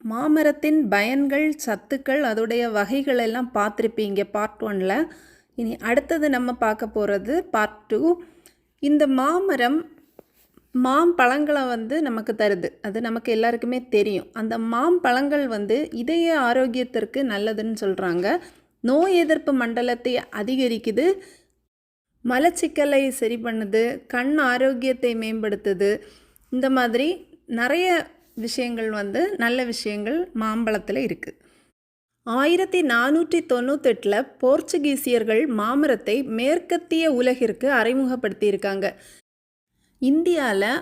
மாமரத்தின் பயன்கள் சத்துக்கள் அதோடைய வகைகள் எல்லாம் பார்த்துருப்பீங்க பார்ட் ஒனில் இனி அடுத்தது நம்ம பார்க்க போகிறது பார்ட் டூ இந்த மாமரம் மாம்பழங்களை வந்து நமக்கு தருது. அது நமக்கு எல்லாருக்குமே தெரியும். அந்த மாம்பழங்கள் வந்து இதய ஆரோக்கியத்திற்கு நல்லதுன்னு சொல்கிறாங்க நோய் எதிர்ப்பு மண்டலத்தை அதிகரிக்குது. மலச்சிக்கலை சரி பண்ணுது. கண் ஆரோக்கியத்தை மேம்படுத்துது. இந்த மாதிரி நிறைய விஷயங்கள் வந்து நல்ல விஷயங்கள் மாம்பழத்தில் இருக்குது ஆயிரத்தி நானூற்றி தொண்ணூத்தெட்டில் போர்ச்சுகீசியர்கள் மாமரத்தை மேற்கத்திய உலகிற்கு அறிமுகப்படுத்தியிருக்காங்க. இந்தியாவில்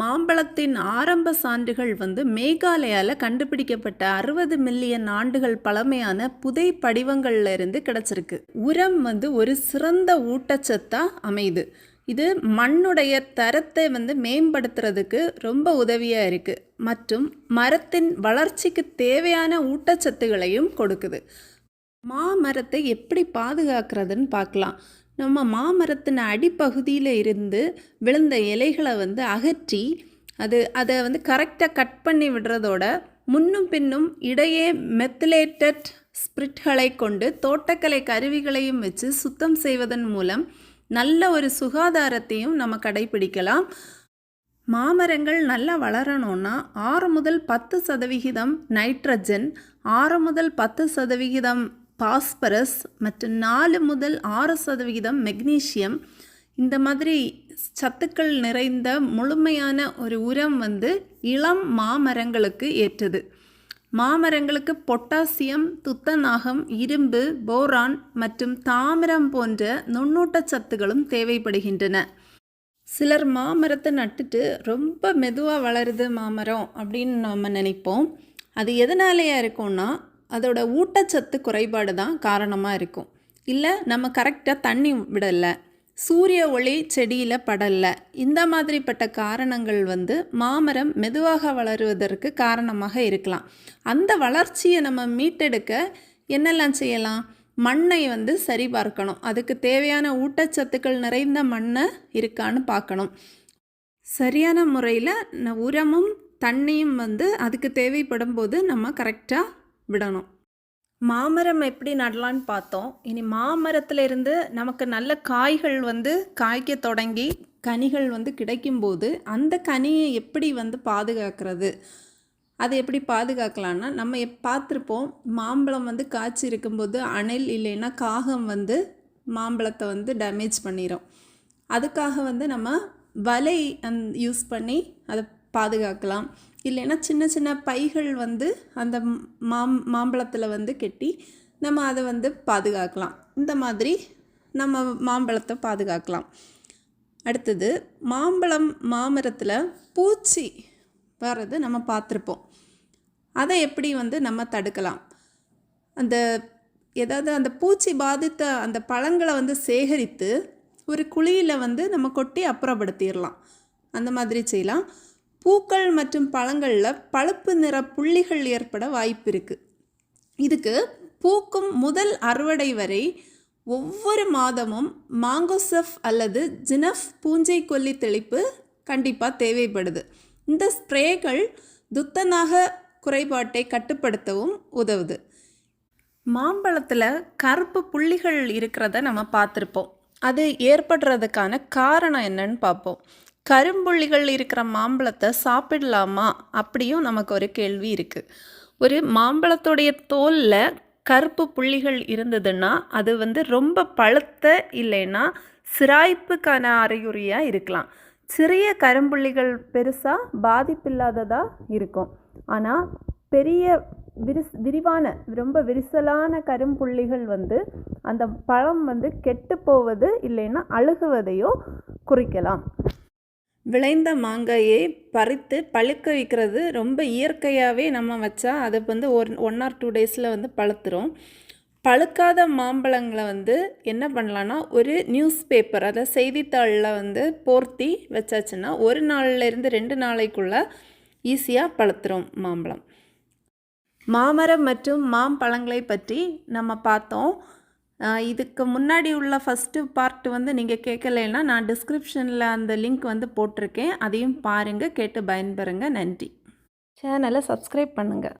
மாம்பழத்தின் ஆரம்ப சான்றுகள் வந்து மேகாலயாவில் கண்டுபிடிக்கப்பட்ட அறுபது மில்லியன் ஆண்டுகள் பழமையான புதை படிவங்கள்ல இருந்து கிடச்சிருக்கு. உரம் வந்து ஒரு சிறந்த ஊட்டச்சத்தாக அமையுது. இது மண்ணுடைய தரத்தை வந்து மேம்படுத்துறதுக்கு ரொம்ப உதவியாக இருக்குது மற்றும் மரத்தின் வளர்ச்சிக்கு தேவையான ஊட்டச்சத்துகளையும் கொடுக்குது. மாமரத்தை எப்படி பாதுகாக்கிறதுன்னு பார்க்கலாம். நம்ம மாமரத்தின் அடிப்பகுதியில் இருந்து விழுந்த இலைகளை வந்து அகற்றி அது அதை வந்து கரெக்டாக கட் பண்ணி விடுறதோட முன்னும் பின்னும் இடையே மெத்திலேட்டட் ஸ்பிரிட்களை கொண்டு தோட்டக்கலை கருவிகளையும் வச்சு சுத்தம் செய்வதன் மூலம் நல்ல ஒரு சுகாதாரத்தையும் நம்ம கடைபிடிக்கலாம் மாமரங்கள் நல்லா வளரணும்னா ஆறு முதல் பத்து சதவிகிதம் நைட்ரஜன் ஆறு முதல் பத்து சதவிகிதம் பாஸ்பரஸ் மற்றும் நாலு முதல் ஆறு சதவிகிதம் மெக்னீஷியம் இந்த மாதிரி சத்துக்கள் நிறைந்த முழுமையான ஒரு உரம் வந்து இளம் மாமரங்களுக்கு ஏற்றது. மாமரங்களுக்கு பொட்டாசியம் துத்தநாகம் இரும்பு போரான் மற்றும் தாமிரம் போன்ற நுண்ணூட்ட சத்துகளும் தேவைப்படுகின்றன. சிலர் மாமரத்தை நட்டுட்டு ரொம்ப மெதுவாக வளருது மாமரம் அப்படின்னு நம்ம நினைப்போம். அது எதனாலேயா இருக்கும்னா அதோட ஊட்டச்சத்து குறைபாடு தான் காரணமாக இருக்கும். இல்லை நம்ம கரெக்டாக தண்ணி விடலை. சூரிய ஒளி செடியில் படலை. இந்த மாதிரிப்பட்ட காரணங்கள் வந்து மாமரம் மெதுவாக வளருவதற்கு காரணமாக இருக்கலாம். அந்த வளர்ச்சியை நம்ம மீட்டெடுக்க என்னெல்லாம் செய்யலாம்? மண்ணை வந்து சரி பார்க்கணும். அதுக்கு தேவையான ஊட்டச்சத்துக்கள் நிறைந்த மண்ணை இருக்கான்னு பார்க்கணும். சரியான முறையில் உரமும் தண்ணியும் வந்து அதுக்கு தேவைப்படும் போது நம்ம கரெக்டாக விடணும். மாமரம் எப்படி நடலான்னு பார்த்தோம். இனி மாமரத்துலேருந்து நமக்கு நல்ல காய்கள் வந்து காய்க்க தொடங்கி கனிகள் வந்து கிடைக்கும்போது அந்த கனியை எப்படி வந்து பாதுகாக்கிறது? அதை எப்படி பாதுகாக்கலான்னா நம்ம எப் பார்த்துருப்போம் மாம்பழம் வந்து காய்ச்சி இருக்கும்போது அணில் இல்லைன்னா காகம் வந்து மாம்பழத்தை வந்து டேமேஜ் பண்ணிடும் அதுக்காக வந்து நம்ம வலை அந் யூஸ் பண்ணி அதை பாதுகாக்கலாம். இல்லைன்னா சின்ன சின்ன பைகள் வந்து அந்த மாம் மாம்பழத்தில் வந்து கெட்டி நம்ம அதை வந்து பாதுகாக்கலாம். இந்த மாதிரி நம்ம மாம்பழத்தை பாதுகாக்கலாம். அடுத்தது மாம்பழம் மாமரத்தில் பூச்சி வர்றது நம்ம பார்த்துருப்போம். அதை எப்படி வந்து நம்ம தடுக்கலாம்? அந்த ஏதாவது அந்த பூச்சி பாதித்த அந்த பழங்களை வந்து சேகரித்து ஒரு குழியில் வந்து நம்ம கொட்டி அப்புறப்படுத்திடலாம். அந்த மாதிரி செய்யலாம். பூக்கள் மற்றும் பழங்களில் பழுப்பு நிற புள்ளிகள் ஏற்பட வாய்ப்பு இருக்குது இதுக்கு பூக்கும் முதல் அறுவடை வரை ஒவ்வொரு மாதமும் மாங்கோசஃப் அல்லது ஜினஃப் பூஞ்சை கொல்லி தெளிப்பு கண்டிப்பாக தேவைப்படுது. இந்த ஸ்ப்ரேகள் துத்தநாக குறைபாட்டை கட்டுப்படுத்தவும் உதவுது. மாம்பழத்தில் கருப்பு புள்ளிகள் இருக்கிறத நம்ம பார்த்துருப்போம். அது ஏற்படுறதுக்கான காரணம் என்னன்னு பார்ப்போம். கரும்புள்ளிகள் இருக்கிற மாம்பழத்தை சாப்பிடலாமா? அப்படியும் நமக்கு ஒரு கேள்வி இருக்குது ஒரு மாம்பழத்துடைய தோலில் கருப்பு புள்ளிகள் இருந்ததுன்னா அது வந்து ரொம்ப பழுத்த இல்லைன்னா சிராய்ப்புக்கான அறிகுறியாக இருக்கலாம். சிறிய கரும்புள்ளிகள் பெருசாக பாதிப்பில்லாததாக இருக்கும். ஆனால் பெரிய விரிஸ் விரிவான ரொம்ப விரிசலான கரும்புள்ளிகள் வந்து அந்த பழம் வந்து கெட்டு போவது இல்லைன்னா அழுகுவதையோ குறிக்கலாம். விளைந்த மாங்காயை பறித்து பழுக்க வைக்கிறது ரொம்ப இயற்கையாகவே நம்ம வச்சா அது வந்து ஒரு ஒன் ஆர் டூ டேஸில் வந்து பழுத்துரும். பழுக்காத மாம்பழங்களை வந்து என்ன பண்ணலான்னா ஒரு நியூஸ் பேப்பர் அதை செய்தித்தாளில் வந்து போர்த்தி வச்சாச்சுன்னா ஒரு நாள்லேருந்து ரெண்டு நாளைக்குள்ளே ஈஸியாக பழுத்துரும் மாம்பழம். மாமரம் மற்றும் மாம்பழங்களை பற்றி நம்ம பார்த்தோம். இதுக்கு முன்னாடி உள்ள ஃபஸ்ட்டு பார்ட் வந்து நீங்கள் கேட்கலைன்னா நான் டிஸ்கிரிப்ஷனில் அந்த லிங்க் வந்து போட்டிருக்கேன். அதையும் பாருங்கள் கேட்டு பயன்பெறுங்க. நன்றி. சேனலை சப்ஸ்கிரைப் பண்ணுங்கள்